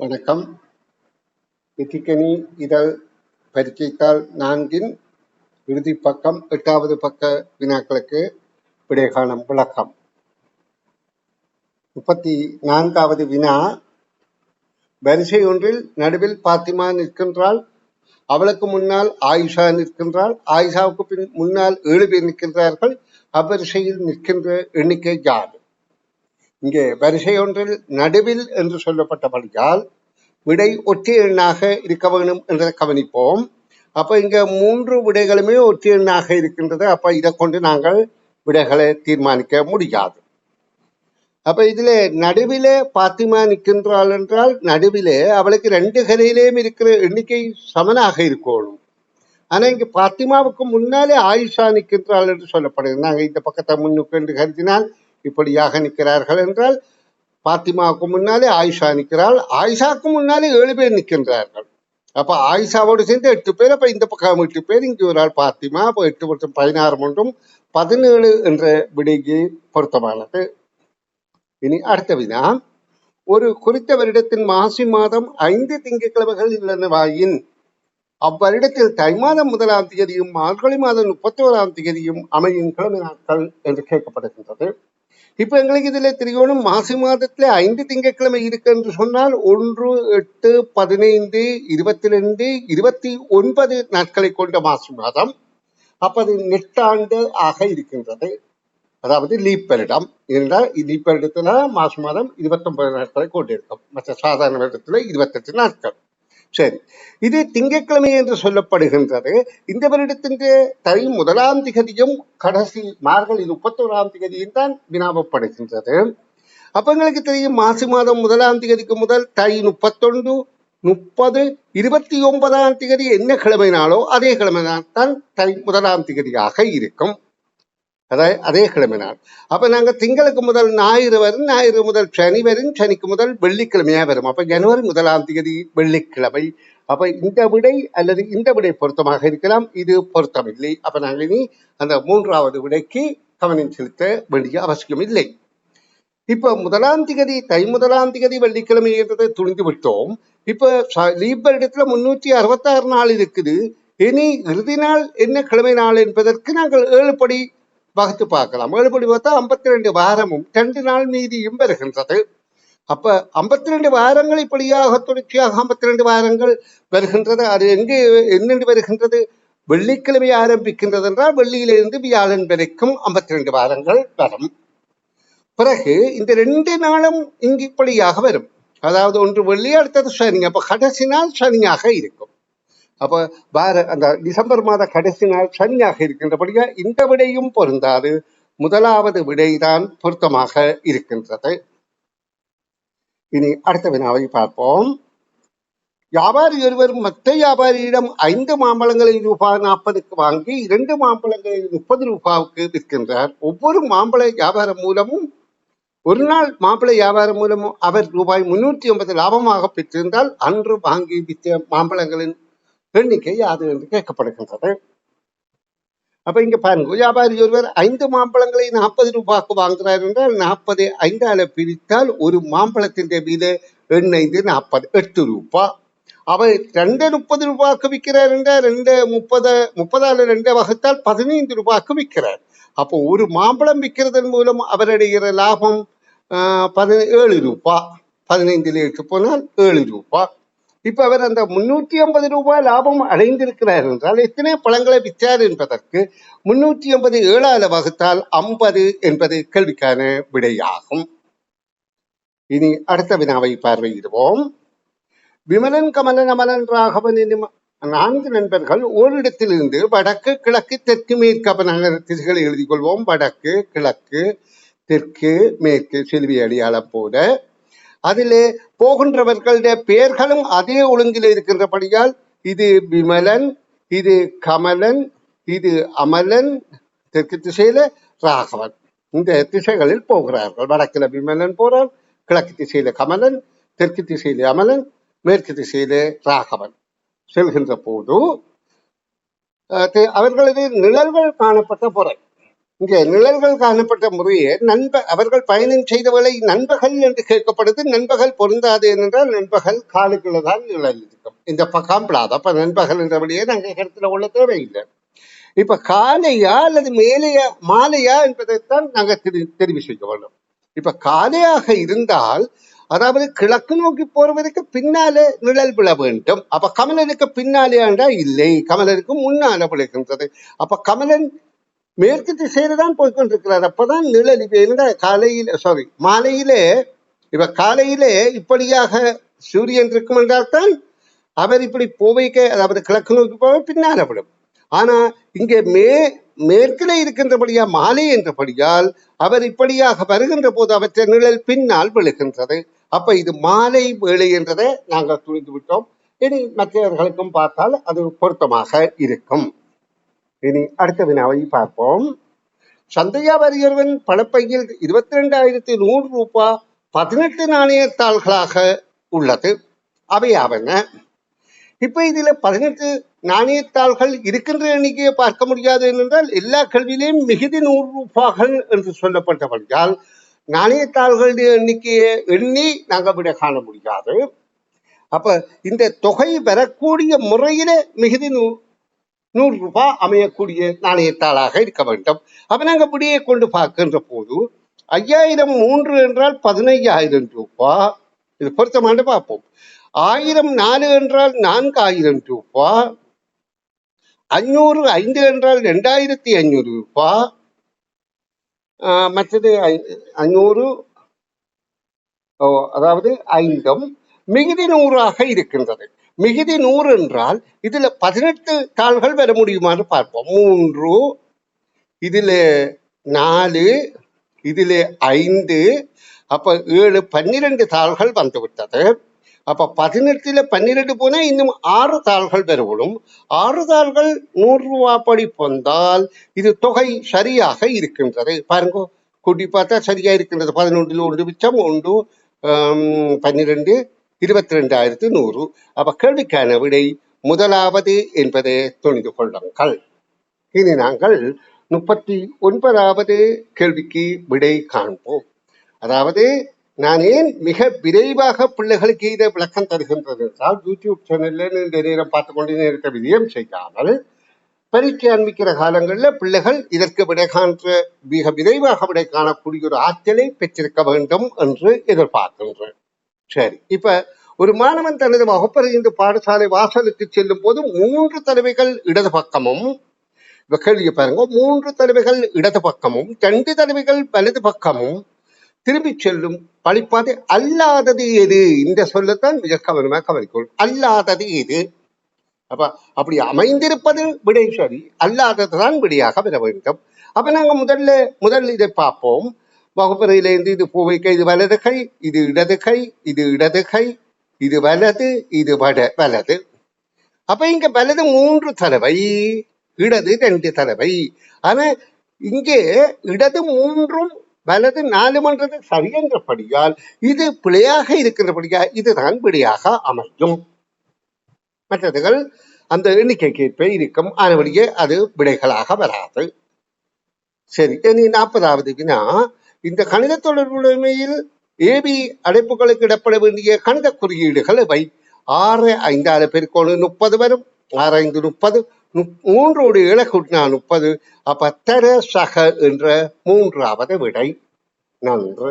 வணக்கம். வெற்றிக்கனி இதழ் பரீட்சைத்தாள் நான்கின் இறுதி பக்கம் எட்டாவது பக்க வினாக்களுக்கு விடைகாலம் விளக்கம். முப்பத்தி நான்காவது வினா. வரிசை ஒன்றில் நடுவில் பாத்திமா நிற்கின்றாள். அவளுக்கு முன்னால் ஆயிஷா நிற்கின்றாள். ஆயிஷாவுக்கு பின் முன்னால் ஏழு பேர் நிற்கின்றார்கள். அவ்வரிசையில் நிற்கின்ற எண்ணிக்கை யார்? இங்கே வரிசை ஒன்றில் நடுவில் என்று சொல்லப்பட்டபடியால் விடை ஒற்றை எண்ணாக இருக்க வேண்டும் என்றதை கவனிப்போம். அப்ப இங்க மூன்று விடைகளுமே ஒற்றை எண்ணாக இருக்கின்றது. அப்ப இதை கொண்டு நாங்கள் விடைகளை தீர்மானிக்க முடியாது. அப்ப இதுல நடுவிலே பாத்திமா நிற்கின்றாள் என்றால் நடுவிலே அவளுக்கு ரெண்டு கரையிலேயும் இருக்கிற எண்ணிக்கை சமனாக இருக்கணும். ஆனா இங்க பாத்திமாவுக்கு முன்னாலே ஆயிஷா நிற்கின்றாள் என்று சொல்லப்படுது நாங்க இந்த பக்கத்தை முன்னுக்கு என்று கருதினால் இப்படியாக நிற்கிறார்கள் என்றால் பாத்திமாவுக்கு முன்னாலே ஆயிஷா நிற்கிறாள். ஆயிஷாவுக்கு முன்னாலே ஏழு பேர் நிற்கின்றார்கள். அப்ப ஆயிஷாவோடு சேர்ந்து எட்டு பேர். அப்போ இந்த பக்கம் எட்டு பேர். இங்கு ஒரு ஆள் பாத்திமா. அப்போ எட்டு மற்றும் பதினாறு ஒன்றும் பதினேழு என்ற விடைக்கு பொருத்தமானது. இனி அடுத்த வினா. ஒரு குறித்த வருடத்தின் மாசி மாதம் ஐந்து திங்கட்கிழமைகள் உள்ளனவாயின் அவ்வருடத்தில் தை மாதம் முதலாம் தேதியும் மார்கழி மாதம் முப்பத்தி ஓராம் தேதியும் அமையும் கிழமை நாட்கள் என்று கேட்கப்படுகின்றது. இப்ப எங்களுக்கு இதுல தெரியணும் மாசி மாதத்துல ஐந்து திங்கட்கிழமை இருக்கு என்று சொன்னால் ஒன்று எட்டு பதினைந்து இருபத்தி ரெண்டு இருபத்தி ஒன்பது நாட்களை கொண்ட மாசி மாதம். அப்ப அது நெட்டாண்டு ஆக இருக்கின்றது. அதாவது லீப்பரிடம் இருந்தால் என்றால் மாசி மாதம் இருபத்தொன்பது நாட்களை கொண்டிருக்கும். மற்ற சாதாரண இடத்துல இருபத்தெட்டு நாட்கள். சரி. இது திங்கட்கிழமை என்று சொல்லப்படுகின்றது. இந்த வருடத்தின் தை முதலாம் திகதியும் கடைசி மார்கழி முப்பத்தோராம் திகதியும் தான் வினாபப்படுகின்றது அப்போ எங்களுக்கு தெரியும் மாசி மாதம் முதலாம் திகதிக்கு முதல் தை முப்பத்தொன்று முப்பது இருபத்தி ஒன்பதாம் திகதி என்ன கிழமைனாலோ அதே கிழமைனால் தான் தை முதலாம் திகதியாக இருக்கும். அதாவது அதே கிழமை நாள் அப்ப நாங்க திங்களுக்கு முதல் ஞாயிறு வரும் ஞாயிறு முதல் சனி வரும் சனிக்கு முதல் வெள்ளிக்கிழமையா வரும் அப்ப ஜனவரி முதலாம் தேதி வெள்ளிக்கிழமை அப்ப இந்த விடை அல்லது இந்த விடை பொருத்தமாக இருக்கலாம் இது பொருத்தமில்லை அப்ப நாங்கள் இனி அந்த மூன்றாவது விடைக்கு கவனம் செலுத்த வேண்டிய அவசியம் இல்லை இப்ப முதலாம் திகதி தை முதலாம் திகதி வெள்ளிக்கிழமை என்றதை துணிந்து விட்டோம் இப்ப லீப் இடத்துல முன்னூற்றி அறுபத்தாறு நாள் இருக்குது இனி இறுதி நாள் என்ன கிழமை நாள் என்பதற்கு நாங்கள் ஏழு படி வகுத்து பார்க்கலாம். ஏழுபடி பார்த்தா ஐம்பத்தி ரெண்டு வாரமும் ரெண்டு நாள் மீதியும் வருகின்றது. அப்ப ஐம்பத்தி ரெண்டு வாரங்கள் இப்படியாக தொடர்ச்சியாக ஐம்பத்தி ரெண்டு வாரங்கள் வருகின்றது. அது எங்கே என்னென்று வருகின்றது? வெள்ளிக்கிழமை ஆரம்பிக்கின்றது என்றால் வெள்ளியிலிருந்து வியாழன் வரைக்கும் ஐம்பத்தி ரெண்டு வாரங்கள் வரும். பிறகு இந்த ரெண்டு நாளும் இங்கு இப்படியாக வரும். அதாவது ஒன்று வெள்ளி அடுத்தது சனி. அப்ப கடைசி நாள் சனியாக இருக்கும். அப்ப வார அந்த டிசம்பர் மாத கடைசி நாள் சனியாக இருக்கின்றபடியா இந்த விடையும் பொருந்தாது. முதலாவது விடைதான் பொருத்தமாக இருக்கின்றது. இனி அடுத்த வினாவை பார்ப்போம். வியாபாரி ஒருவர் மற்ற வியாபாரியிடம் ஐந்து மாம்பழங்களை ரூபாய் நாற்பதுக்கு வாங்கி இரண்டு மாம்பழங்களை முப்பது ரூபாவுக்கு விற்கின்றார். ஒவ்வொரு மாம்பழ வியாபாரம் மூலமும் ஒரு நாள் மாம்பழ வியாபாரம் மூலமும் அவர் ரூபாய் முன்னூற்றி ஐம்பது லாபமாக பெற்றிருந்தால் அன்று வாங்கி விற்ற மாம்பழங்களின் எண்ணிக்கை அது என்று கேட்கப்படுகின்றது. அப்ப இங்க பாருங்க வியாபாரி ஒருவர் ஐந்து மாம்பழங்களை நாற்பது ரூபாய்க்கு வாங்குறார் என்றால் நாற்பது ஐந்தால பிரித்தால் ஒரு மாம்பழத்தின் மீது எண்ணைந்து நாற்பது எட்டு ரூபாய் அவர் ரெண்டு முப்பது ரூபாய்க்கு விற்கிறார் என்றால் ரெண்டு முப்பது முப்பதால ரெண்டு வகுத்தால் பதினைந்து ரூபாய்க்கு விற்கிறார். அப்போ ஒரு மாம்பழம் விற்கிறதன் மூலம் அவர் லாபம் பதினேழு ரூபாய் பதினைந்துல எட்டு போனால் ஏழு ரூபாய் இப்ப அவர் அந்த முன்னூற்றி ஐம்பது ரூபாய் லாபம் அடைந்திருக்கிறார் என்றால் எத்தனை பழங்களை விற்றார் என்பதற்கு முன்னூற்றி ஐம்பது ஏழால வகுத்தால் ஐம்பது என்பது கேள்விக்கான விடையாகும். இனி அடுத்த வினாவை பார்வையிடுவோம். விமலன் கமலன் அமலன் ராகவன் என்னும் நான்கு நண்பர்கள் ஓரிடத்திலிருந்து வடக்கு கிழக்கு தெற்கு மேற்கு அப்ப நாங்கள் திசைகளை எழுதி கொள்வோம். வடக்கு கிழக்கு தெற்கு மேற்கு செல்வி அடையாளம் போல. அதிலே போகின்றவர்களுடைய பெயர்களும் அதே ஒழுங்கில் இருக்கின்றபடியால் இது விமலன் இது கமலன் இது அமலன் தெற்கு திசையில ராகவன். இந்த திசைகளில் போகிறார்கள். வடக்கில் விமலன் போறான் கிழக்கு திசையில கமலன் தெற்கு திசையில அமலன் மேற்கு திசையில ராகவன். செல்கின்ற போது அவர்களது நிழல்கள் காணப்பட்ட பொறை இங்கே நிழல்கள் காணப்பட்ட முறையே நண்ப அவர்கள் பயணம் செய்தவர்களை நண்பகல் என்று கேட்கப்படுது. நண்பகல் பொருந்தாது ஏனென்றால் நண்பகல் காலுக்குள்ளதான் நிழல் இருக்கும். இந்த பக்கம் பிளாது அப்ப நண்பகல் என்றபடியே நாங்கள் கருத்துல உள்ள தேவையில்லை. இப்ப காலையா அல்லது மேலையா மாலையா என்பதைத்தான் நாங்க தெரி தெரிவு செய்ய வேண்டும். இப்ப காலையாக இருந்தால் அதாவது கிழக்கு நோக்கி போறவருக்கு பின்னாலே நிழல் விழ வேண்டும். அப்ப கமலனுக்கு பின்னாலே ஆண்டா இல்லை. கமலனுக்கு முன்னால விழுகின்றது. அப்ப கமலன் மேற்கு திசையில தான் போய்கொண்டிருக்கிறார் அப்பதான் நிழல் இப்ப என்னடா காலையில சாரி மாலையிலே இப்ப காலையிலே இப்படியாக சூரியன் இருக்கும் என்றால்தான் அவர் இப்படி போவைக்க அதாவது கிழக்கு நோக்கி போக பின்னால் விடும் ஆனா இங்கே மே மேற்கிலே இருக்கின்றபடியா மாலை என்றபடியால் அவர் இப்படியாக வருகின்ற போது அவற்றை நிழல் பின்னால் விழுகின்றது. அப்ப இது மாலை வேலை என்றதை நாங்கள் துணிந்து விட்டோம் இனி மற்றவர்களுக்கும் பார்த்தால் அது பொருத்தமாக இருக்கும். இனி அடுத்த வினாவை பார்ப்போம். சந்தையா வரியொருவன் பணப்பையில் இருபத்தி ரெண்டாயிரத்தி நூறு ரூபாய் பதினெட்டு நாணயத்தாள்களாக உள்ளது. அவையாவன இப்ப இதுல பதினெட்டு நாணயத்தாள்கள் இருக்கின்ற எண்ணிக்கையை பார்க்க முடியாது என்றால் எல்லா கல்வியிலையும் மிகுதி நூறு ரூபாய்கள் என்று சொல்லப்பட்டபடியால் நாணயத்தாள்களுடைய எண்ணிக்கையை எண்ணி நாங்கள் விட காண முடியாது. அப்ப இந்த தொகை வரக்கூடிய முறையில மிகுதி நூ நூறு ரூபாய் அமையக்கூடிய நாணயத்தாளாக இருக்க வேண்டும். அப்ப நாங்க இப்படியே கொண்டு பார்க்கின்ற போது ஐயாயிரம் மூன்று என்றால் பதினைஞ்சாயிரம் ரூபாய் இது பொருத்தமாண்டு பார்ப்போம். ஆயிரம் நாலு என்றால் நான்காயிரம் ரூபாய் அஞ்சூறு ஐந்து என்றால் ரெண்டாயிரத்தி ஐநூறு ரூபாய் மற்றது ஐ- அஞ்சூறு ஓ, அதாவது ஐந்தும் மிகுதி நூறாக இருக்கின்றது. மிகுதி நூறு என்றால் இதுல பதினெட்டு தாள்கள் வர முடியுமான்னு பார்ப்போம். மூன்று இதுல நாலு இதுல ஐந்து அப்ப ஏழு பன்னிரண்டு தாள்கள் வந்து விட்டது. அப்ப பதினெட்டுல பன்னிரெண்டு போனா இன்னும் ஆறு தாள்கள் வரணும் ஆறு தாள்கள் நூறு ரூபாய் படி வந்தால் இது தொகை சரியாக இருக்கின்றது. பாருங்க கூட்டி பார்த்தா சரியா இருக்கின்றது. பதினொன்றில் ஒன்று மிச்சம் ஒன்று பன்னிரெண்டு இருபத்தி ரெண்டாயிரத்து நூறு. அப்ப கேள்விக்கான விடை முதலாவது என்பதை துணிந்து கொள்ளுங்கள். இனி நாங்கள் முப்பத்தி ஒன்பதாவது கேள்விக்கு விடை காண்போம். அதாவது நான் ஏன் மிக விரைவாக பிள்ளைகளுக்கு இதை விளக்கம் தருகின்றது என்றால் யூடியூப் சேனல்ல நீண்ட நேரம் பார்த்து கொண்டு நேரத்தை விஜயம் செய்யாமல் பரீட்சை ஆரம்பிக்கிற காலங்களில் பிள்ளைகள் இதற்கு விடை காண்ற மிக விரைவாக விடை காணக்கூடிய ஒரு ஆற்றலை பெற்றிருக்க வேண்டும் என்று எதிர்பார்க்கின்றேன். சரி. இப்ப ஒரு மாணவன் தனது வகுப்பறிந்து பாடசாலை வாசலுக்கு செல்லும் போது மூன்று தலைவைகள் இடது பக்கமும் கேள்வியை பாருங்க மூன்று தலைவைகள் இடது பக்கமும் ரெண்டு தலைவைகள் வலது பக்கமும் திரும்பி செல்லும் வழிபாதை அல்லாதது எது? இந்த சொல்லத்தான் மிக கவனமாக கவனிக்கும் அல்லாதது எது? அப்ப அப்படி அமைந்திருப்பது விடை சரி. அல்லாததுதான் விடையாக பெற வேண்டும். அப்ப நாங்க முதல்ல முதல்ல இதை பார்ப்போம். வகுப்பறையிலேருந்து இது பூவைக்கை இது வலது கை இது இடது கை இது இடது கை இது வலது இது வட வலது. அப்ப இங்க வலது மூன்று தடவை இடது ரெண்டு தடவை. ஆனா இங்கே இடது மூன்றும் வலது நாலு மன்றது இது பிழையாக இருக்கின்றபடியா இதுதான் விடையாக அமையும். மற்றதுகள் அந்த எண்ணிக்கைக்கு இருக்கும். ஆனபடியே அது விடைகளாக வராது. சரி இனி நாற்பதாவது வினா. இந்த கணித தொடர்புடைமையில் ஏபி அடைப்புகளுக்கு இடப்பட வேண்டிய கணித குறியீடுகள் இவை. ஆறு ஐந்தாறு பெருக்கோடு முப்பது வரும். ஆறு ஐந்து முப்பது. மூன்றோடு ஏழை கூட்டினா முப்பது. அப்ப தர சக என்ற மூன்றாவது விடை. நன்று.